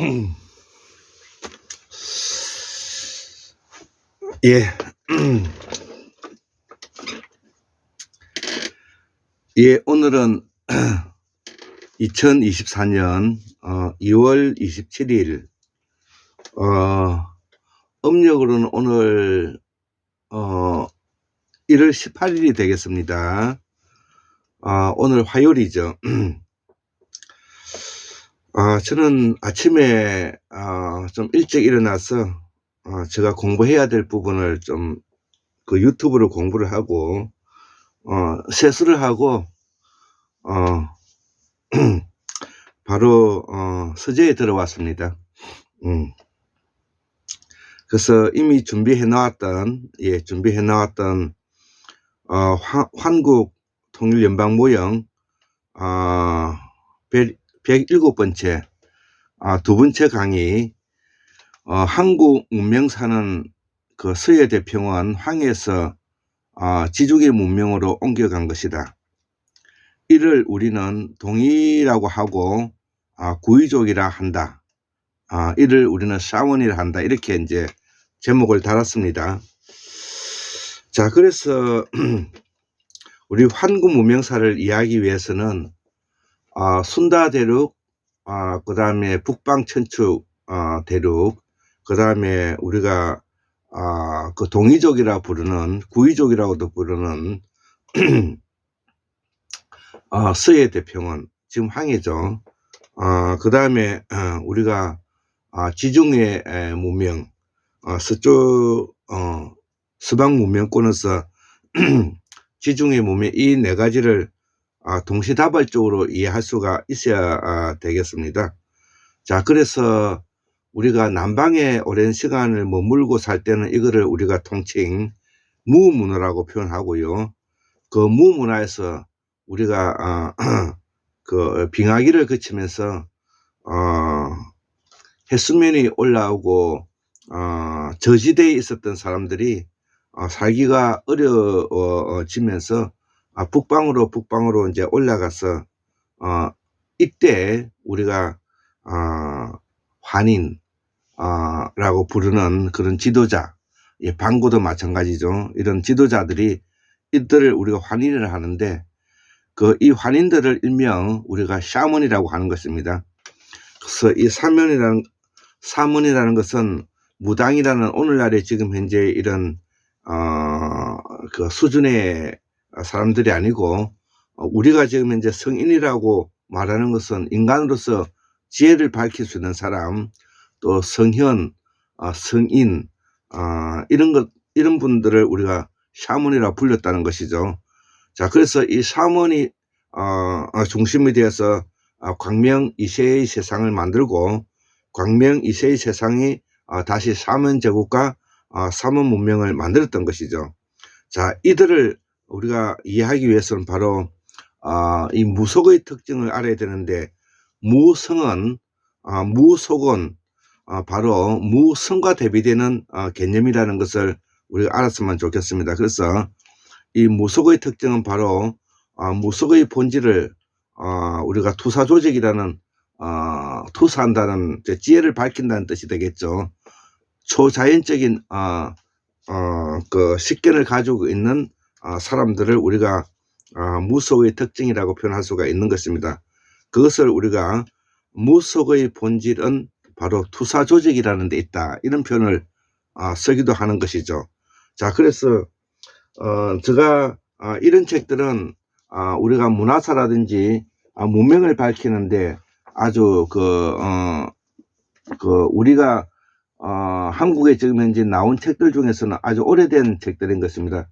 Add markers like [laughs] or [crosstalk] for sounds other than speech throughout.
[clears throat] 예. [clears throat] 예, 오늘은 [clears throat] 2024년 어, 2월 27일 어, 음력으로는 오늘 어, 1월 18일이 되겠습니다. 아, 오늘 화요일이죠. 아, 저는 아침에 아, 좀 일찍 일어나서 어, 제가 공부해야 될 부분을 좀 그 유튜브로 공부를 하고 어, 세수를 하고 어, [clears throat] 바로 어, 서재에 들어왔습니다. 음. 그래서 이미 준비해 나왔던 예 준비해 나왔던 어, 환, 환국 통일연방 모형 어, 107번째 아, 두 번째 강의 어, 한국 문명사는 그 서해 대평원 황에서 어, 지중해 문명으로 옮겨간 것이다. 이를 우리는 동이라고 하고 아, 구이족이라 한다. 아, 이를 우리는 샤원이라 한다. 이렇게 이제 제목을 달았습니다. 자, 그래서 [clears throat] 우리 환구 문명사를 이해하기 위해서는 아, 순다 대륙, 아, 그 다음에 북방 천축 아, 대륙, 그 다음에 우리가 아, 그 동이족이라 부르는 구이족이라고도 부르는 [clears throat] 아, 서해 대평원 지금 항해죠. 아, 그 다음에 어, 우리가 아, 지중해 에, 문명 어, 서쪽 어, 서방 문명권에서 [clears throat] 지중해 문명 이 네 가지를 아, 동시다발적으로 이해할 수가 있어야 아, 되겠습니다. 자, 그래서 우리가 남방에 오랜 시간을 머물고 살 때는 이거를 우리가 통칭 무문화라고 표현하고요. 그 무문화에서 우리가 어, [clears throat] 그 빙하기를 거치면서 어, 해수면이 올라오고 어, 저지대에 있었던 사람들이 어, 살기가 어려워지면서 아, 북방으로 북방으로 이제 올라가서 어, 이때 우리가 어, 환인 어, 라고 부르는 그런 지도자 예, 방고도 마찬가지죠. 이런 지도자들이 이들을 우리가 환인을 하는데 그 이 환인들을 일명 우리가 샤먼이라고 하는 것입니다. 그래서 이 사면이라는 사문이라는 것은 무당이라는 오늘날의 지금 현재 이런 어 그 수준의 사람들이 아니고 어, 우리가 지금 현재 성인이라고 말하는 것은 인간으로서 지혜를 밝힐 수 있는 사람, 또 성현, 어, 성인 어, 이런 것 이런 분들을 우리가 샤먼이라 불렸다는 것이죠. 자, 그래서 이 샤먼이 중심이 되어서 광명 이세의 세상을 만들고 광명 이세의 세상이 다시 사문 제국과 사문 문명을 만들었던 것이죠. 자, 이들을 우리가 이해하기 위해서는 바로 어, 이 무속의 특징을 알아야 되는데 무성은 어, 무속은 어, 바로 무성과 대비되는 어, 개념이라는 것을 우리가 알았으면 좋겠습니다. 그래서 이 무속의 특징은 바로 어, 무속의 본질을 어, 우리가 투사 조직이라는 어, 투사한다는 지혜를 밝힌다는 뜻이 되겠죠. 초자연적인 어, 어, 그 식견을 가지고 있는 어, 사람들을 우리가 어, 무속의 특징이라고 표현할 수가 있는 것입니다. 그것을 우리가 무속의 본질은 바로 투사 조직이라는 데 있다. 이런 표현을 어, 쓰기도 하는 것이죠. 자, 그래서 어, 제가 어, 이런 책들은 어, 우리가 문화사라든지 어, 문명을 밝히는데 아주 그, 어, 그 우리가 어, 한국에 지금 현재 나온 책들 중에서는 아주 오래된 책들인 것입니다.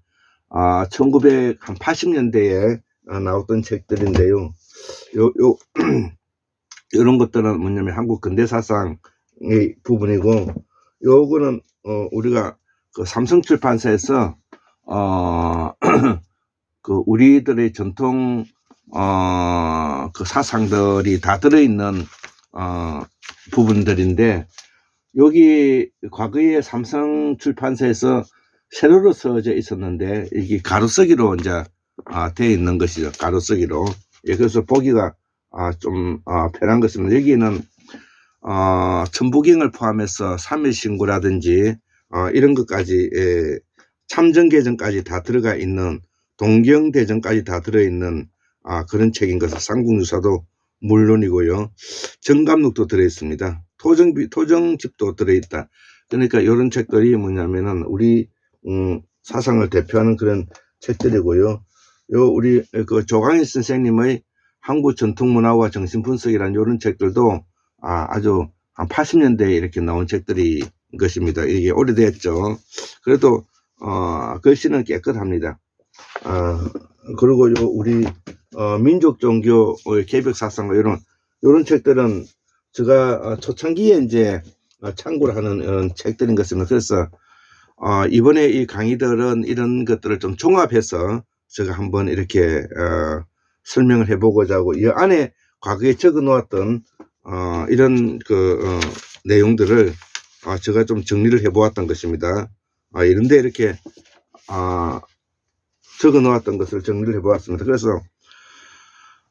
아, 1980년대에 아, 나왔던 책들인데요. 요, 요, [clears throat] 이런 것들은 뭐냐면 한국 근대사상의 부분이고, 요거는, 어, 우리가 그 삼성 출판사에서, 어, [clears throat] 그 우리들의 전통, 어, 그 사상들이 다 들어있는, 어, 부분들인데, 여기 과거에 삼성 출판사에서 세로로 써져 있었는데 이게 가로쓰기로 이제 아, 되어 있는 것이죠. 가로쓰기로. 예, 그래서 보기가 아, 좀 아, 편한 것입니다. 여기는 어, 천부경을 포함해서 3일 신고라든지 어, 이런 것까지 예, 참정 개정까지 다 들어가 있는 동경 대전까지 다 들어있는 아, 그런 책인 것은 삼국유사도 물론이고요. 정감록도 들어있습니다. 토정비 토정집도 들어있다. 그러니까 이런 책들이 뭐냐면은 우리 음, 사상을 대표하는 그런 책들이고요. 요 우리 그 조강희 선생님의 한국 전통문화와 정신분석이라는 이런 책들도 아, 아주 한 80년대에 이렇게 나온 책들이 것입니다. 이게 오래됐죠. 그래도 어, 글씨는 깨끗합니다. 어, 그리고 요 우리 어, 민족 종교의 개벽 사상과 이런 이런 책들은 제가 어, 초창기에 이제 어, 참고를 하는 책들인 것 같습니다. 그래서 어, 이번에 이 강의들은 이런 것들을 좀 종합해서 제가 한번 이렇게 어, 설명을 해보고자 하고 이 안에 과거에 적어 놓았던 어, 이런 그 어, 내용들을 어, 제가 좀 정리를 해보았던 것입니다. 아, 이런데 이렇게 아, 적어 놓았던 것을 정리를 해보았습니다. 그래서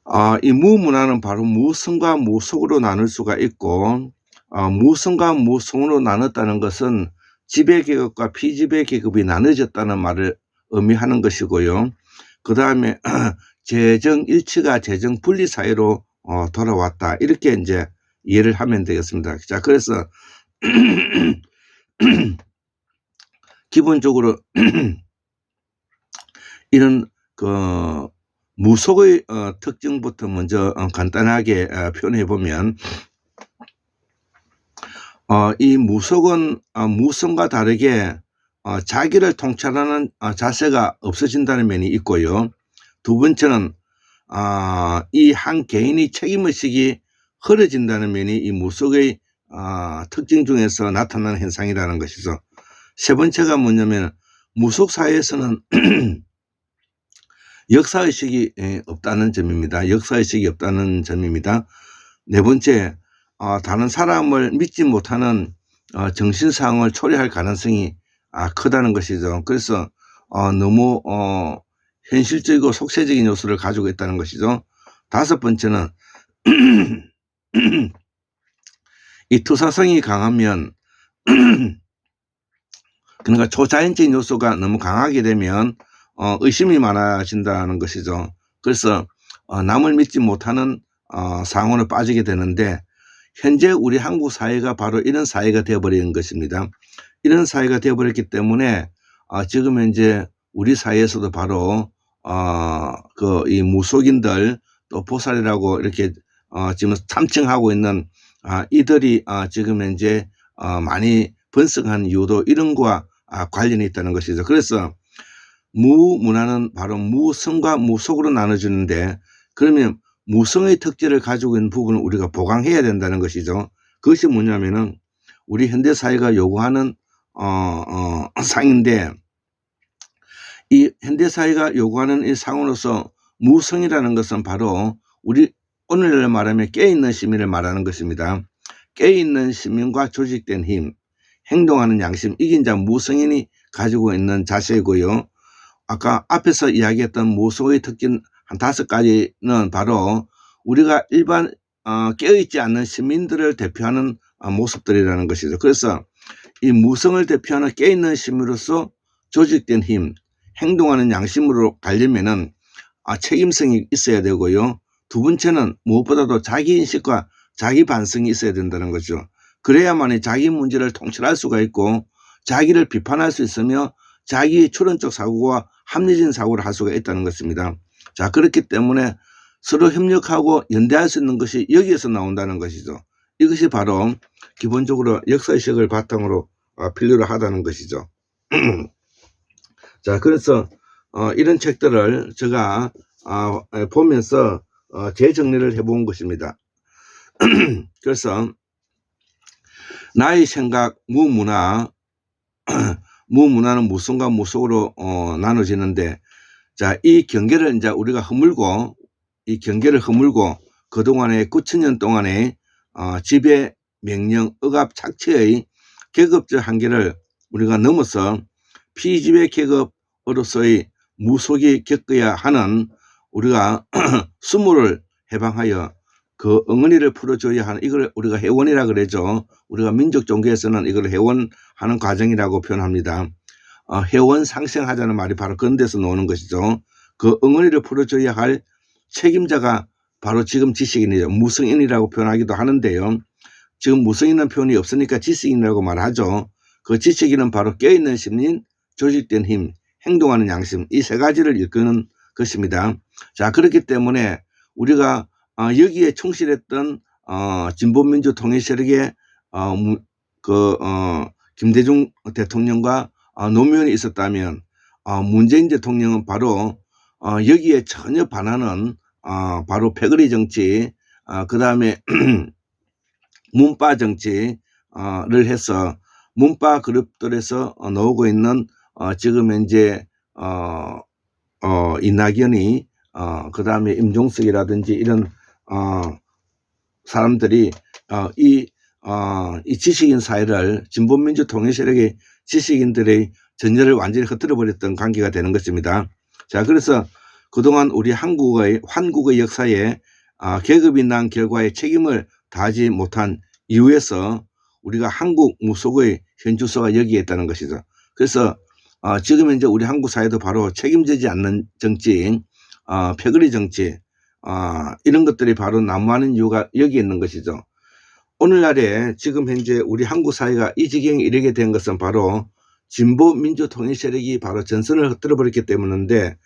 아, 이 무문화는 바로 무성과 무속으로 나눌 수가 있고 아, 무성과 무성으로 나눴다는 것은 지배계급과 피지배계급이 나눠졌다는 말을 의미하는 것이고요. 그 다음에 [clears throat] 재정 일치가 재정 분리 사회로 어, 돌아왔다. 이렇게 이제 이해를 하면 되겠습니다. 자, 그래서 [clears throat] 기본적으로 [clears throat] 이런 그 무속의 어, 특징부터 먼저 어, 간단하게 어, 표현해 보면 어, 이 무속은 어, 무성과 다르게 어, 자기를 통찰하는 어, 자세가 없어진다는 면이 있고요. 두 번째는 어, 이한 개인이 책임의식이 흐려진다는 면이 이 무속의 어, 특징 중에서 나타나는 현상이라는 것이죠. 세 번째가 뭐냐면 무속 사회에서는 [clears throat] 역사의식이 예, 없다는 점입니다. 역사의식이 없다는 점입니다. 네 번째, 어, 다른 사람을 믿지 못하는 어, 정신상을 초래할 가능성이 아, 크다는 것이죠. 그래서 어, 너무 어, 현실적이고 속세적인 요소를 가지고 있다는 것이죠. 다섯 번째는 [clears throat] 이 투사성이 강하면 [clears throat] 그러니까 초자연적인 요소가 너무 강하게 되면 어, 의심이 많아진다는 것이죠. 그래서 어, 남을 믿지 못하는 어, 상황을 빠지게 되는데 현재 우리 한국 사회가 바로 이런 사회가 되어버리는 것입니다. 이런 사회가 되어버렸기 때문에 어, 지금 현재 우리 사회에서도 바로 어, 그 이 무속인들 또 보살이라고 이렇게 어, 지금 참칭하고 있는 아, 이들이 아, 지금 현재 어, 많이 번성한 이유도 이런 거와 아, 관련이 있다는 것이죠. 그래서 무문화는 바로 무성과 무속으로 나눠지는데 그러면 무성의 특질을 가지고 있는 부분을 우리가 보강해야 된다는 것이죠. 그것이 뭐냐면은 우리 현대 사회가 요구하는 어, 어, [laughs] 상인데 이 현대 사회가 요구하는 이 상으로서 무성이라는 것은 바로 우리 오늘날 말하면 깨있는 시민을 말하는 것입니다. 깨있는 시민과 조직된 힘, 행동하는 양심, 이게 이제 무성인이 가지고 있는 자세이고요. 아까 앞에서 이야기했던 무속의 특징 한 다섯 가지는 바로 우리가 일반 어, 깨어있지 않는 시민들을 대표하는 어, 모습들이라는 것이죠. 그래서 이 무성을 대표하는 깨있는 시민으로서 조직된 힘, 행동하는 양심으로 가려면은 아, 책임성이 있어야 되고요. 두 번째는 무엇보다도 자기 인식과 자기 반성이 있어야 된다는 거죠. 그래야만이 자기 문제를 통찰할 수가 있고 자기를 비판할 수 있으며 자기의 추론적 사고와 합리적인 사고를 할 수가 있다는 것입니다. 자, 그렇기 때문에 서로 협력하고 연대할 수 있는 것이 여기에서 나온다는 것이죠. 이것이 바로 기본적으로 역사의식을 바탕으로 어, 필요로 하다는 것이죠. [clears throat] 자, 그래서 어, 이런 책들을 제가 어, 보면서 어, 재정리를 해본 것입니다. [clears throat] 그래서 나의 생각, 무문화, [clears throat] 무문화는 무성과 무속으로 어, 나눠지는데 자, 이 경계를 이제 우리가 허물고 이 경계를 허물고 그동안에 9천년 동안의 어, 지배, 명령, 억압, 착취의 계급적 한계를 우리가 넘어서 피지배 계급으로서의 무속이 겪어야 하는 우리가 [clears throat] 수모를 해방하여 그 응어리를 풀어줘야 하는 이걸 우리가 회원이라 그러죠. 우리가 민족 종교에서는 이걸 회원하는 과정이라고 표현합니다. 어, 회원 상생하자는 말이 바로 그런 데서 나오는 것이죠. 그 응어리를 풀어줘야 할 책임자가 바로 지금 지식인이죠. 무성인이라고 표현하기도 하는데요. 지금 무성인은 표현이 없으니까 지식인이라고 말하죠. 그 지식인은 바로 깨어있는 심린, 조직된 힘, 행동하는 양심 이 세 가지를 일컫는 것입니다. 자 그렇기 때문에 우리가 어, 여기에 충실했던 어, 진보민주 통일 세력의 그 어, 김대중 대통령과 어, 노무현이 있었다면 어, 문재인 대통령은 바로 어, 여기에 전혀 반하는 어, 바로 패거리 정치 어, 그 다음에 문파 정치를 해서 문파 그룹들에서 어, 나오고 있는 어, 지금 현재 어, 어, 이낙연이 어, 그 다음에 임종석이라든지 이런 어, 사람들이 어, 이, 지식인 사회를 진보민주 통일 세력의 지식인들의 전열을 완전히 흩뜨려 버렸던 관계가 되는 것입니다. 자, 그래서 그동안 우리 한국의 한국의 역사에 아, 계급이 난 결과에 책임을 다하지 못한 이유에서 우리가 한국 무속의 현주소가 여기에 있다는 것이죠. 그래서 어, 지금 현재 우리 한국 사회도 바로 책임지지 않는 정치, 어, 패거리 정치, 어, 이런 것들이 바로 난무하는 이유가 여기 있는 것이죠. 오늘날에 지금 현재 우리 한국 사회가 이 지경에 이르게 된 것은 바로 진보 민주 통일 세력이 바로 전선을 흩뜨려 버렸기 때문인데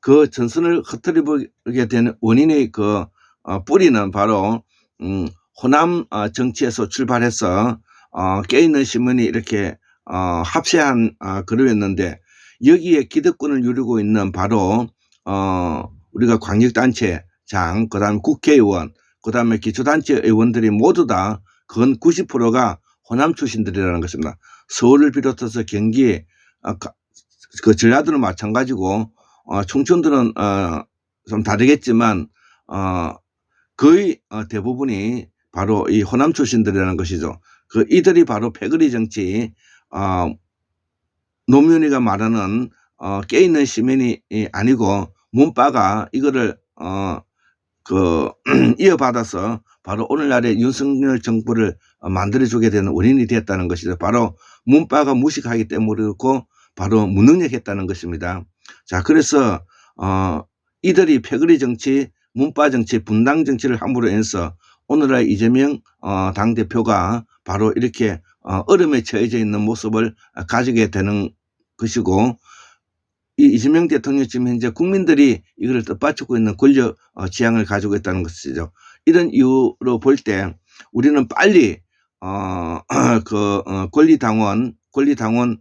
그 전선을 흩뜨려 버리게 된 원인의 그 어, 뿌리는 바로 음, 호남 어, 정치에서 출발해서 어, 깨있는 신문이 이렇게 어, 합세한 어, 그루였는데 여기에 기득권을 누리고 있는 바로 어, 우리가 광역단체장, 그다음에 국회의원, 그 다음에 기초단체 의원들이 모두 다건 90%가 호남 출신들이라는 것입니다. 서울을 비롯해서 경기, 어, 가- 그 전라도는 마찬가지고 어, 충청도는 어, 좀 다르겠지만 어, 거의 어, 대부분이 바로 이 호남 출신들이라는 것이죠. 그 이들이 바로 패거리 정치, 어, 노무현이가 말하는 어, 깨있는 시민이 이 아니고 문바가 이거를 어, 그 [clears throat] 이어받아서 바로 오늘날의 윤석열 정부를 어, 만들어주게 되는 원인이 되었다는 것이죠. 바로 문바가 무식하기 때문에 그렇고 바로 무능력했다는 것입니다. 자, 그래서 어, 이들이 패거리 정치, 문바 정치, 분당 정치를 함으로 인해서 오늘날 이재명 어, 당 대표가 바로 이렇게 어, 얼음에 처해져 있는 모습을 어, 가지게 되는 것이고 이 이재명 대통령 지금 현재 국민들이 이거를 뜻받치고 있는 권력 어, 지향을 가지고 있다는 것이죠. 이런 이유로 볼 때 우리는 빨리 어, [clears throat] 그 어, 권리 당원 권리 당원의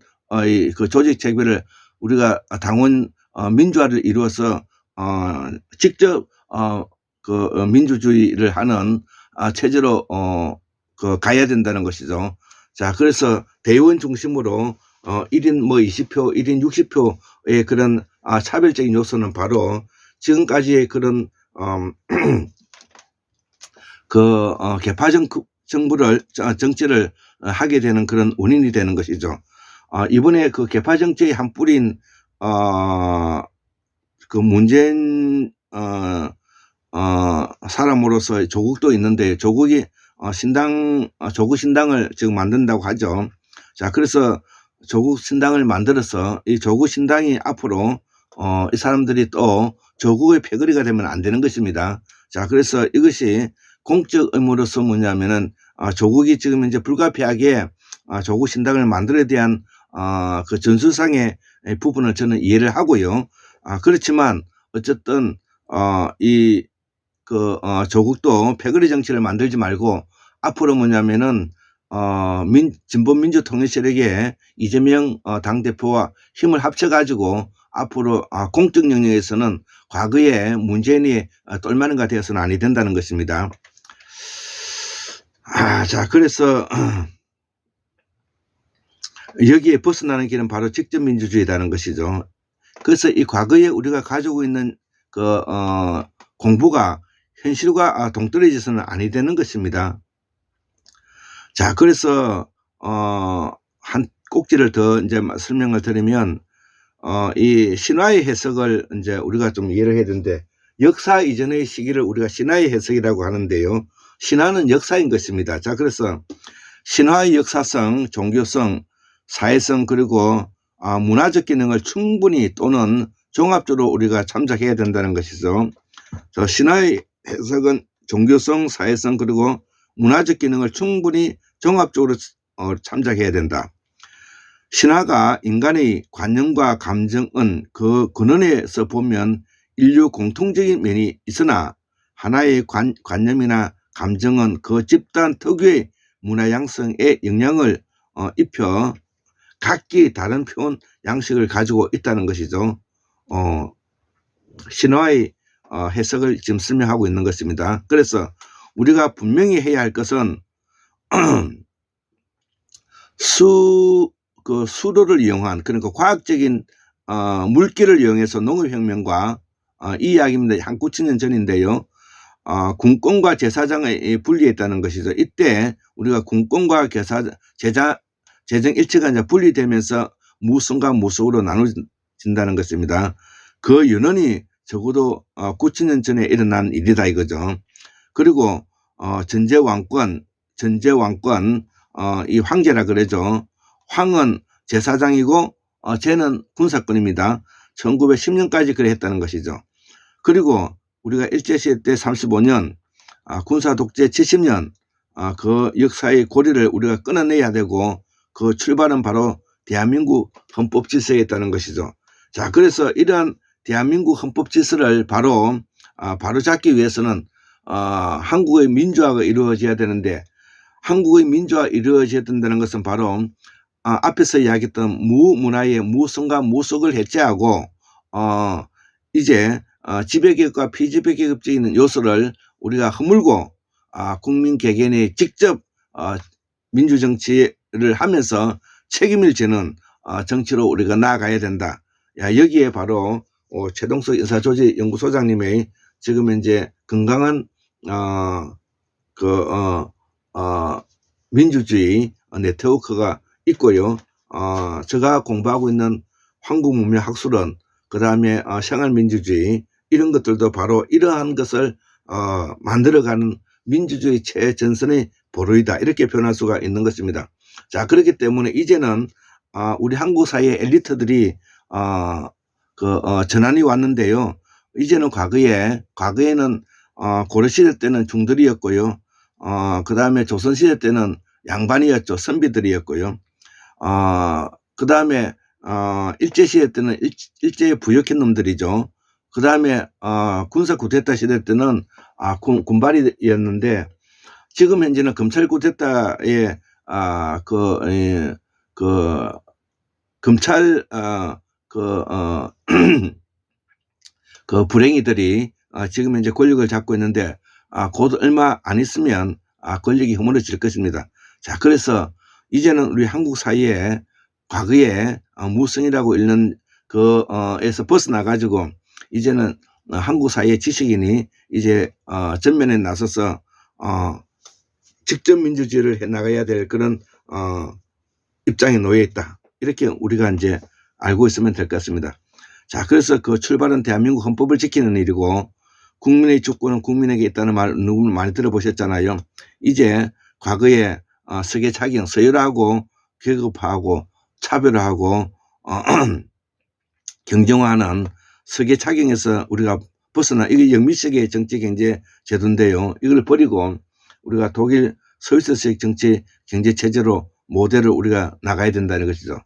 그 조직 체계를 우리가 당원 어, 민주화를 이루어서 어, 직접 어, 그 어, 민주주의를 하는 아, 체제로 어, 그 가야 된다는 것이죠. 자, 그래서 대의원 중심으로 어, 1인 뭐 20표, 1인 60표의 그런 아, 차별적인 요소는 바로 지금까지의 그런 음, [clears throat] 그 어, 개파 정 정부를 저- 정치를 어, 하게 되는 그런 원인이 되는 것이죠. 어, 이번에 그 개파 정치의 한 뿌린 어, 그 문재인 어, 어, 사람으로서 조국도 있는데 조국이 어, 신당 어, 조국 신당을 지금 만든다고 하죠. 자, 그래서 조국 신당을 만들어서 이 조국 신당이 앞으로 어, 이 사람들이 또 조국의 패거리가 되면 안 되는 것입니다. 자, 그래서 이것이 공적 의무로서 뭐냐면은 아, 조국이 지금 이제 불가피하게 아, 조국 신당을 만들어야 대한 아, 그 전술상의 부분을 저는 이해를 하고요. 아, 그렇지만 어쨌든 어, 이 그, 어, 조국도 패거리 정치를 만들지 말고 앞으로 뭐냐면은 어, 민, 진보민주 통일 세력의 이재명 어, 당대표와 힘을 합쳐가지고 앞으로 아, 공적 영역에서는 과거에 문재인이 어, 똘마는가 되어서는 아니 된다는 것입니다. 아, 자, 그래서 [clears throat] 여기에 벗어나는 길은 바로 직접 민주주의라는 것이죠. 그래서 이 과거에 우리가 가지고 있는 그, 어, 공부가 현실과 아, 동떨어져서는 아니 되는 것입니다. 자, 그래서, 어, 한 꼭지를 더 이제 설명을 드리면, 어, 이 신화의 해석을 이제 우리가 좀 이해를 해야 되는데, 역사 이전의 시기를 우리가 신화의 해석이라고 하는데요. 신화는 역사인 것입니다. 자, 그래서 신화의 역사성, 종교성, 사회성 그리고 아, 문화적 기능을 충분히 또는 종합적으로 우리가 참작해야 된다는 것이죠. 저 신화의 해석은 종교성, 사회성 그리고 문화적 기능을 충분히 종합적으로 어, 참작해야 된다. 신화가 인간의 관념과 감정은 그 근원에서 보면 인류 공통적인 면이 있으나 하나의 관, 관념이나 감정은 그 집단 특유의 문화 양성에 영향을 어, 입혀 각기 다른 표현 양식을 가지고 있다는 것이죠. 어, 신화의 어, 해석을 지금 설명하고 있는 것입니다. 그래서 우리가 분명히 해야 할 것은 [clears throat] 수, 그 수로를 이용한 그러니까 과학적인 어, 물기를 이용해서 농업혁명과 어, 이 이야기입니다. 한 9천년 전인데요. 어, 군권과 제사장을 분리했다는 것이죠. 이때 우리가 군권과 제사, 제자, 재정 일체가 이제 분리되면서 무성과 무속으로 나눠진다는 것입니다. 그 연원이 적어도 어, 9천년 전에 일어난 일이다 이거죠. 그리고 어, 전제 왕권, 전제 왕권 어, 이 황제라 그러죠. 황은 제사장이고 어, 쟤는 군사권입니다. 1910년까지 그래 했다는 것이죠. 그리고 우리가 일제시대 때 35년, 아, 군사 독재 70년, 아, 그 역사의 고리를 우리가 끊어내야 되고 그 출발은 바로 대한민국 헌법 질서였다는 것이죠. 자, 그래서 이러한 대한민국 헌법 질서를 바로 아, 바로 잡기 위해서는 어, 한국의 민주화가 이루어져야 되는데 한국의 민주화 이루어져야 된다는 것은 바로 아, 앞에서 이야기했던 무문화의 무성과 무속을 해체하고 어, 이제 어, 지배계급과 피지배계급적인 요소를 우리가 허물고 아, 국민 개개인이 직접 어, 민주정치를 하면서 책임을 지는 어, 정치로 우리가 나아가야 된다. 야, 여기에 바로 어, 최동석 인사조직연구소장님의 지금 이제 건강한 어, 그, 어, 어, 민주주의 네트워크가 있고요. 어, 제가 공부하고 있는 한국문명학술은 그 다음에 어, 생활민주주의 이런 것들도 바로 이러한 것을 어, 만들어가는 민주주의 최전선의 보루이다 이렇게 표현할 수가 있는 것입니다. 자 그렇기 때문에 이제는 어, 우리 한국 사회 엘리트들이 어, 그 어, 전환이 왔는데요. 이제는 과거에 과거에는 어, 고려시대 때는 중들이었고요. 어, 그 다음에 조선시대 때는 양반이었죠. 선비들이었고요. 어, 그 다음에 어, 일제시대 때는 일, 일제에 부역한 놈들이죠. 그 다음에 어, 군사 구테타 시대 때는 아, 군, 군발이었는데 지금 현재는 검찰 구테타에 아, 그, 예, 그 검찰 어, 그, 어, [clears throat] 그 불행이들이 어, 지금 현재 권력을 잡고 있는데 아, 곧 얼마 안 있으면 아, 권력이 허물어질 것입니다. 자, 그래서 이제는 우리 한국 사회에 과거에 어, 무성이라고 읽는 그, 어, 에서 벗어나 가지고 이제는 어, 한국 사회 지식인이 이제, 어, 전면에 나서서, 어, 직접 민주주의를 해 나가야 될 그런, 어, 입장에 놓여 있다. 이렇게 우리가 이제 알고 있으면 될 것 같습니다. 자, 그래서 그 출발은 대한민국 헌법을 지키는 일이고 국민의 주권은 국민에게 있다는 말 누구 많이 들어보셨잖아요. 이제 과거에 어, 서계 차경 서열하고 계급화하고 차별화하고 어, 경쟁화하는 서계 차경에서 우리가 벗어나 이게 영미세계의 정치 경제 제도인데요. 이걸 버리고 우리가 독일 스위스식 정치 경제 체제로 모델을 우리가 나가야 된다는 것이죠.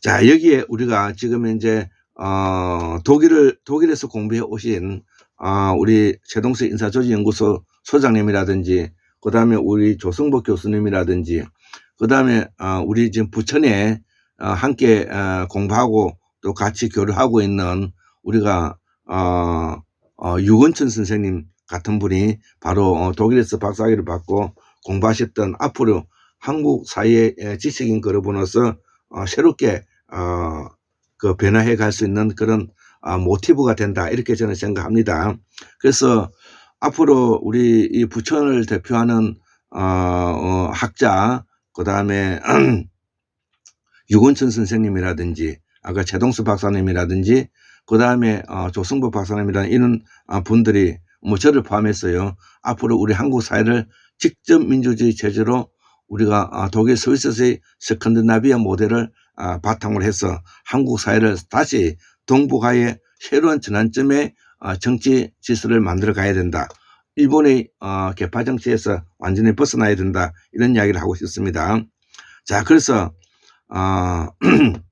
자 여기에 우리가 지금 이제 어, 독일을 독일에서 공부해 오신 아, 우리 최동수 인사조직연구소 소장님이라든지 그 다음에 우리 조성복 교수님이라든지 그 다음에 어, 우리 지금 부천에 어, 함께 어, 공부하고 또 같이 교류하고 있는 우리가 어, 어, 유건천 선생님 같은 분이 바로 어, 독일에서 박사학위를 받고 공부하셨던 앞으로 한국 사회의 지식인 그룹으로서 어, 새롭게 어, 그 변화해 갈 수 있는 그런 아, 모티브가 된다 이렇게 저는 생각합니다. 그래서 앞으로 우리 이 부천을 대표하는 어, 어, 학자 그 다음에 [clears throat] 유건천 선생님이라든지 아까 최동수 박사님이라든지 그 다음에 어, 조승보 박사님이라는 이런 아, 분들이 뭐 저를 포함해서요 앞으로 우리 한국 사회를 직접 민주주의 체제로 우리가 아, 독일 스위스의 스칸드나비아 모델을 아, 바탕으로 해서 한국 사회를 다시 동북아의 새로운 전환점의 아, 정치 지수를 만들어 가야 된다. 일본의 어, 개파 정치에서 완전히 벗어나야 된다. 이런 이야기를 하고 싶습니다. 자, 그래서 어, [clears throat]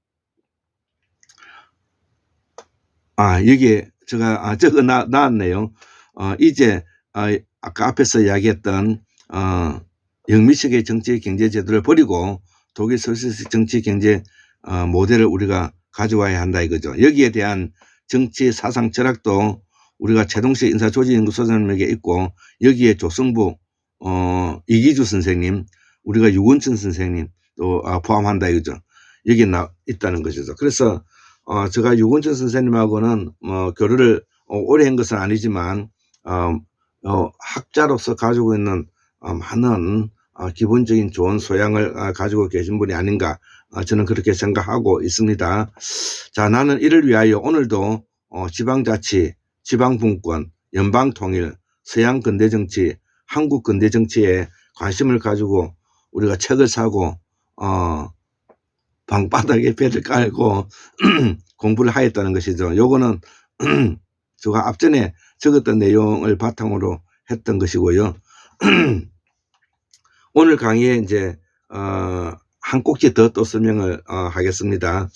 아 여기에 제가 아, 적어 나, 나왔네요. 어, 이제 아, 아까 앞에서 이야기했던 어, 영미식의 정치 경제 제도를 버리고 독일 소시스 정치 경제 어, 모델을 우리가 가져와야 한다 이거죠. 여기에 대한 정치 사상 철학도 우리가 최동식 인사조직연구소장님에게 있고 여기에 조성부 어, 이기주 선생님 우리가 유건천 선생님 또 아, 포함한다 이거죠. 여기에 나 있다는 것이죠. 그래서 어, 제가 유건천 선생님하고는 뭐 교류를 어, 오래 한 것은 아니지만 어, 어, 학자로서 가지고 있는 어, 많은 어, 기본적인 좋은 소양을 어, 가지고 계신 분이 아닌가 어, 저는 그렇게 생각하고 있습니다. 자, 나는 이를 위하여 오늘도 어, 지방자치, 지방분권, 연방통일, 서양 근대정치, 한국 근대정치에 관심을 가지고 우리가 책을 사고 어, 방바닥에 배를 깔고 [clears throat] 공부를 하였다는 것이죠. 요거는 [clears throat] 제가 앞전에 적었던 내용을 바탕으로 했던 것이고요. [clears throat] 오늘 강의에 이제 어, 한 꼭지 더 또 설명을 어, 하겠습니다.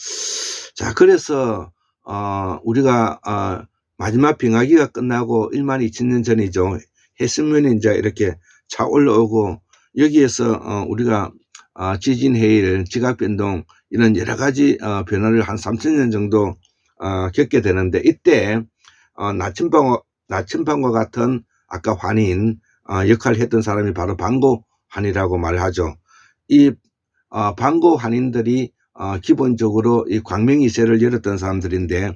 자, 그래서 어, 우리가 어, 마지막 빙하기가 끝나고 1만 2천 년 전이죠. 해수면이 이제 이렇게 차 올라오고 여기에서 어, 우리가 어, 지진 해일, 지각 변동 이런 여러 가지 어, 변화를 한 3천 년 정도 어, 겪게 되는데 이때 어, 나침반과 나침반과 같은 아까 환인 어, 역할을 했던 사람이 바로 방고 환이라고 말하죠. 이 어, 방고 환인들이 어, 기본적으로 이 광명이세를 열었던 사람들인데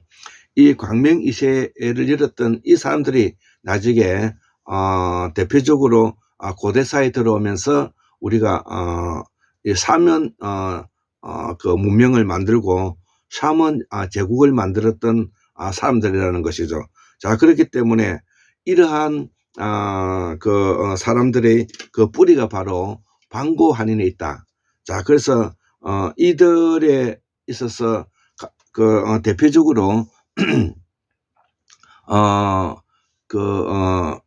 이 광명이세를 열었던 이 사람들이 나중에 어, 대표적으로 어, 고대사에 들어오면서 우리가 어, 이 사면 어, 어, 그 문명을 만들고 샤먼 아, 제국을 만들었던 아, 사람들이라는 것이죠. 자 그렇기 때문에 이러한 아, 그 어, 사람들의 그 뿌리가 바로 방고 한인에 있다. 자 그래서 어, 이들에 있어서 가- 그 어, 대표적으로 [clears throat] 어, 그 어,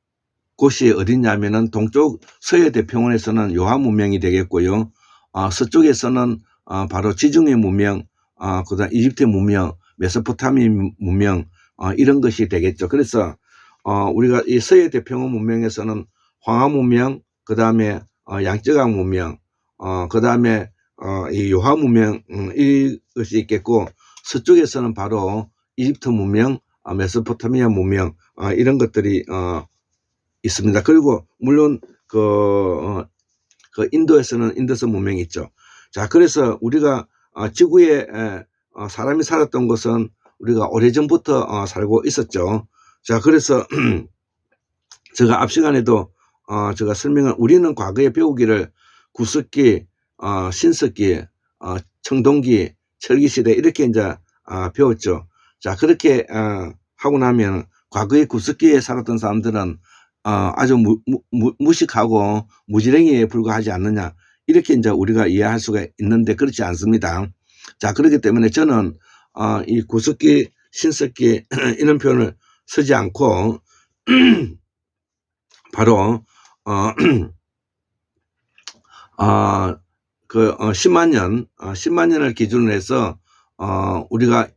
곳이 어디냐면은 동쪽 서해 대평원에서는 요하 문명이 되겠고요. 어, 서쪽에서는 어, 바로 지중해 문명, 어, 그다음 이집트 문명, 메소포타미 문명 어, 이런 것이 되겠죠. 그래서 어, 우리가 이 서해 대평원 문명에서는 황하 문명, 그 다음에 어, 양쯔강 문명, 어, 그 다음에 어, 이 요하 문명 음, 이것이 있겠고 서쪽에서는 바로 이집트 문명, 아, 메소포타미아 문명 아, 이런 것들이 어, 있습니다. 그리고 물론 그, 어, 그 인도에서는 인도서 문명이 있죠. 자, 그래서 우리가 어, 지구에 에, 어, 사람이 살았던 곳은 우리가 오래전부터 어, 살고 있었죠. 자, 그래서 [clears throat] 제가 앞 시간에도 어, 제가 설명을 우리는 과거에 배우기를 구석기, 어, 신석기, 어, 청동기, 철기시대 이렇게 이제 아, 배웠죠. 자, 그렇게 어, 하고 나면 과거에 구석기에 살았던 사람들은 어, 아주 무, 무, 무식하고 무지랭이에 불과하지 않느냐 이렇게 이제 우리가 이해할 수가 있는데 그렇지 않습니다. 자, 그렇기 때문에 저는 어, 이 구석기, 신석기 [clears throat] 이런 표현을 쓰지 않고 [clears throat] 바로 어, [clears throat] 어, 그 어, 10만 년, 어, 10만 년을 기준으로 해서 어, 우리가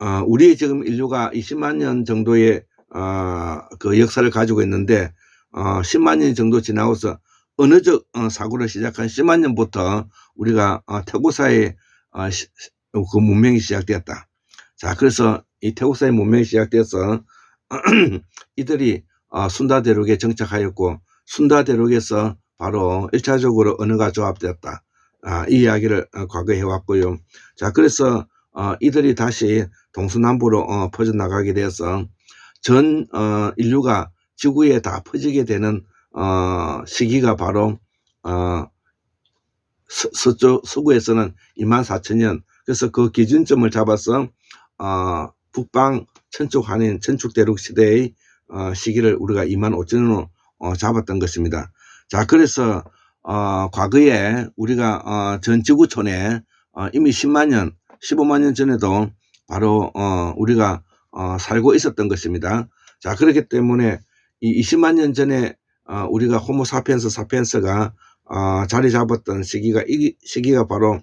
어, 우리의 지금 인류가 20만 년 정도의 어, 그 역사를 가지고 있는데 어, 10만 년 정도 지나고서 언어적 어, 사고를 시작한 10만 년부터 우리가 어, 태고사의 어, 시, 그 문명이 시작되었다. 자, 그래서 이 태고사의 문명이 시작되어서 [clears throat] 이들이 어, 순다 대륙에 정착하였고 순다 대륙에서 바로 1차적으로 언어가 조합되었다. 아, 이 이야기를 어, 과거에 해왔고요. 자, 그래서 어, 이들이 다시 동서남부로 어, 퍼져나가게 되어서 전 어, 인류가 지구에 다 퍼지게 되는 어, 시기가 바로 어, 서, 서쪽 서구에서는 2만 4천 년 그래서 그 기준점을 잡아서 어, 북방 천축 한인 천축 대륙 시대의 어, 시기를 우리가 2만 5천으로 어, 잡았던 것입니다. 자, 그래서 어, 과거에 우리가 어, 전 지구촌에 어, 이미 10만 년, 15만 년 전에도 바로 어, 우리가 어, 살고 있었던 것입니다. 자, 그렇기 때문에 이 20만 년 전에 어, 우리가 호모 사피엔스 사피엔스가 어, 자리 잡았던 시기가 이 시기가 바로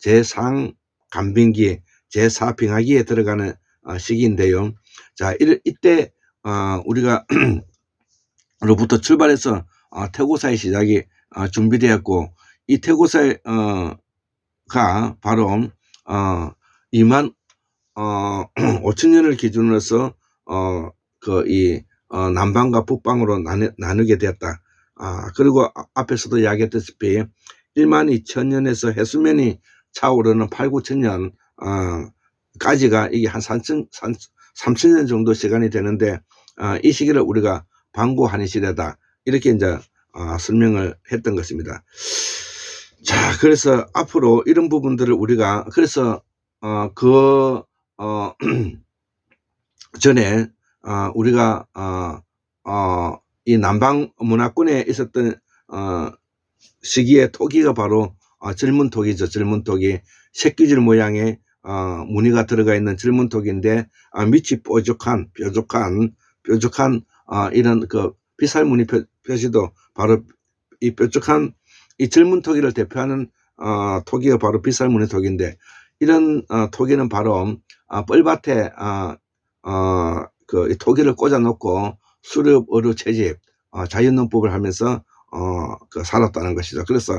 제3 간빙기, 제4 빙하기에 들어가는 어, 시기인데요. 자, 이, 이때 어, 우리가 [clears throat] 로부터 출발해서 어, 태고사의 시작이 어, 준비되었고 이 태고사의 어, 가 바로 어, 2만 어, [clears throat] 5천 년을 기준으로서 어, 그이 어, 남방과 북방으로 나누, 나누게 되었다. 아, 그리고 아- 앞에서도 이야기했다시피 1만 2천 년에서 해수면이 차오르는 8, 9천 년 어, 까지가 이게 한 3천, 3천 년 정도 시간이 되는데 어, 이 시기를 우리가 방구 한의 시대다 이렇게 이제 어, 설명을 했던 것입니다. 자, 그래서 앞으로 이런 부분들을 우리가 그래서 어, 그 어, [clears throat] 전에 어, 우리가 어, 어, 이 남방 문화권에 있었던 어, 시기의 토기가 바로 어, 젊은 토기죠. 젊은 토기 새끼줄 모양의 어, 무늬가 들어가 있는 젊은 토기인데 아, 밑이 뾰족한 뾰족한 뾰족한 어, 이런 그 비살 무늬 표, 표시도 바로 이 뾰족한 이 젊은 토기를 대표하는 어, 토기가 바로 비살 무늬 토기인데 이런 어, 토기는 바로 어, 뻘밭에 어, 어, 그이 토기를 꽂아 놓고 수렵, 어류 채집, 어, 자연농법을 하면서 어, 그 살았다는 것이죠. 그래서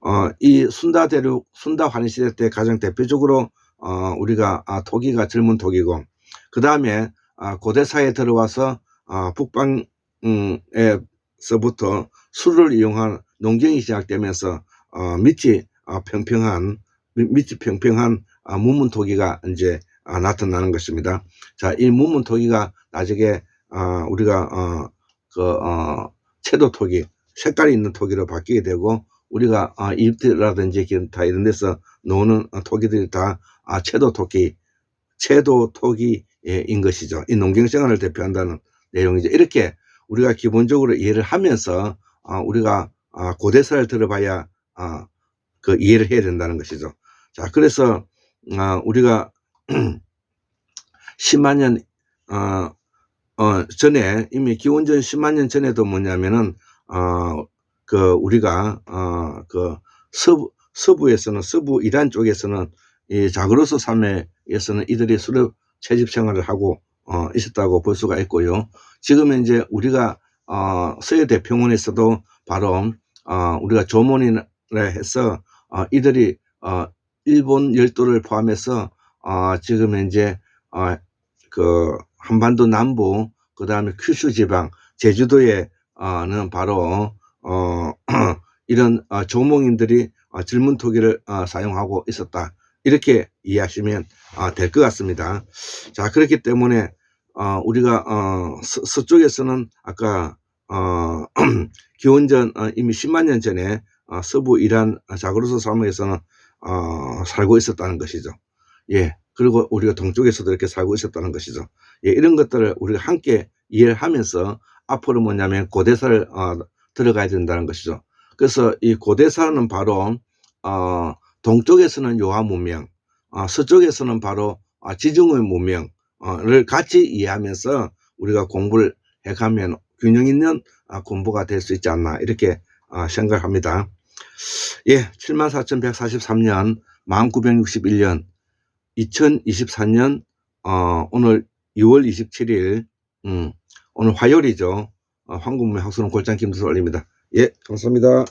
어, 이 순다 대륙, 순다 환희 시대 때 가장 대표적으로 어, 우리가 아, 토기가 젊은 토기고 그 다음에 아, 고대사에 들어와서 아, 북방에 서부터 수를 이용한 농경이 시작되면서 어, 밑이 아, 평평한 밑- 밑이 평평한 아, 무문토기가 이제 아, 나타나는 것입니다. 자, 이 무문토기가 나중에 아, 우리가 어, 그 어, 채도 토기 색깔이 있는 토기로 바뀌게 되고 우리가 아, 이집트라든지 기타 이런 데서 노는 어, 토기들이 다 아, 채도 토기 채도 토기인 것이죠. 이 농경 생활을 대표한다는 내용이죠. 이렇게 우리가 기본적으로 이해를 하면서 아, 우리가 아, 고대사를 들어봐야 아, 그 이해를 해야 된다는 것이죠. 자, 그래서 아, 우리가 [clears throat] 10만 년 어, 어, 전에 이미 기원전 10만 년 전에도 뭐냐면은 어, 그 우리가 어, 그 서부 서부에서는 서부 이란 쪽에서는 이 자그로스 산맥에서는 이들이 수렵 채집 생활을 하고 어, 있었다고 볼 수가 있고요. 지금은 이제 우리가 어, 서해 대평원에서도 바로 어, 우리가 조문이라 해서 어, 이들이 어, 일본 열도를 포함해서 어, 지금 이제 어, 그 한반도 남부 그 다음에 큐슈 지방 제주도에는 바로 어, [clears throat] 이런 어, 조몽인들이 어, 젊은 토기를 어, 사용하고 있었다 이렇게 이해하시면 어, 될 것 같습니다. 자 그렇기 때문에 어, 우리가 어, 서, 서쪽에서는 아까 어, [clears throat] 기원전 어, 이미 10만 년 전에 어, 서부 이란 자그로스 사막에서는 어, 살고 있었다는 것이죠. 예. 그리고 우리가 동쪽에서도 이렇게 살고 있었다는 것이죠. 예, 이런 것들을 우리가 함께 이해를 하면서 앞으로 뭐냐면 고대사를 어, 들어가야 된다는 것이죠. 그래서 이 고대사는 바로 어, 동쪽에서는 요하 문명, 어, 서쪽에서는 바로 어, 지중의 문명 을 같이 이해하면서 우리가 공부를 해가면 균형 있는 아, 공부가 될 수 있지 않나 이렇게 아, 생각합니다. 예, 74,143년 1961년 2024년 어, 오늘 6월 27일 음, 오늘 화요일이죠. 어, 황금의 학수는 골장 김수를 올립니다. 예, 감사합니다.